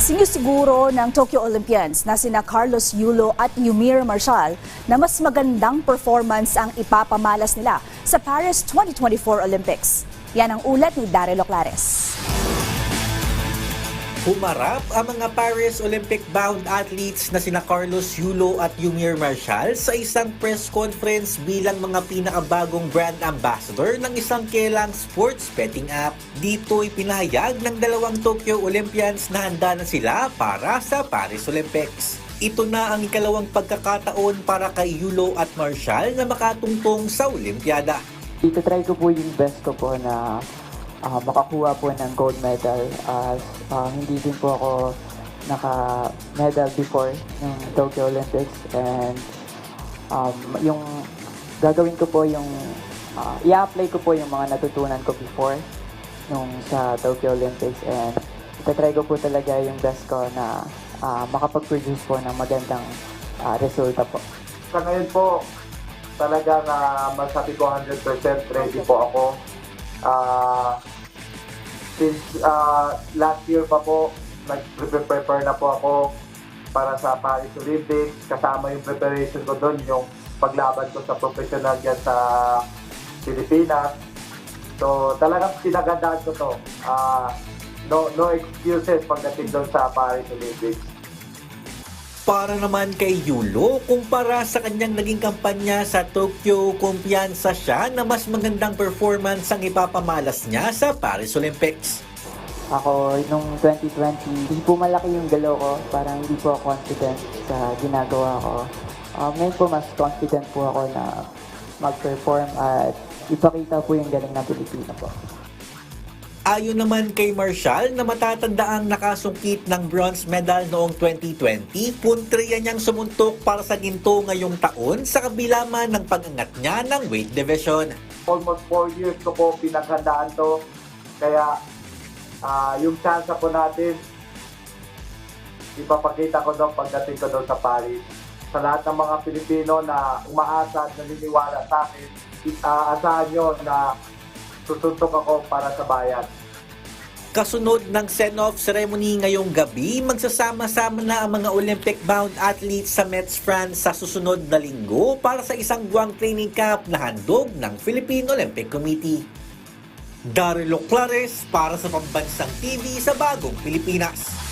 Sinisiguro ng Tokyo Olympians na sina Carlos Yulo at Yumir Marshall na mas magandang performance ang ipapamalas nila sa Paris 2024 Olympics. Yan ang ulat ni Daryl Oclares. Humarap ang mga Paris Olympic-bound athletes na sina Carlos Yulo at Yumir Marshall sa isang press conference bilang mga pinakabagong brand ambassador ng isang kelang sports betting app. Dito'y pinahayag ng dalawang Tokyo Olympians na handa na sila para sa Paris Olympics. Ito na ang ikalawang pagkakataon para kay Yulo at Marshall na makatungtong sa Olympiada. Ito try ko po yung best ko po na ah, makakuha po ng gold medal as ah, hindi din po ako naka-medal before ng Tokyo Olympics and um, yung gagawin ko po yung ah, i-apply ko po yung mga natutunan ko before nung sa Tokyo Olympics and itatry ko po talaga yung best ko na ah, makapag-produce po ng magandang ah, resulta po. Sa ngayon po, talaga na masabi ko 100% ready po ako. Ah, since ah, last year pa po, nag-prepare na po ako para sa Paris Olympics. Kasama yung preparation ko doon, yung paglaban ko sa professional dyan sa Pilipinas. So, talagang pinagandaan ko to. Ah, no, no excuses pagdating doon sa Paris Olympics. Para naman kay Yulo, kumpara sa kanyang naging kampanya sa Tokyo, kumpiyansa siya na mas magandang performance ang ipapamalas niya sa Paris Olympics. Ako, nung 2020, hindi po malaki yung galaw ko. Parang hindi po confident sa ginagawa ko. Um, ngayon po, mas confident po ako na mag-perform at ipakita po yung galing ng Pilipino po. Ayon naman kay Marshall na matatandaang nakasungkit ng bronze medal noong 2020, puntriya niyang sumuntok para sa ginto ngayong taon sa kabila man ng pag-angat niya ng weight division. almost 4 years ko po pinaghandaan to. Kaya ah, yung chance po natin, ipapakita ko doon pagdating ko doon sa Paris. Sa lahat ng mga Pilipino na umaasa at naniniwala sa akin, uh, asahan nyo na susuntok ako para sa bayan. Kasunod ng send-off ceremony ngayong gabi, magsasama-sama na ang mga Olympic-bound athletes sa Metz, France sa susunod na linggo para sa isang buwang training camp na handog ng Philippine Olympic Committee. Darilo Clares para sa Pambansang TV sa Bagong Pilipinas.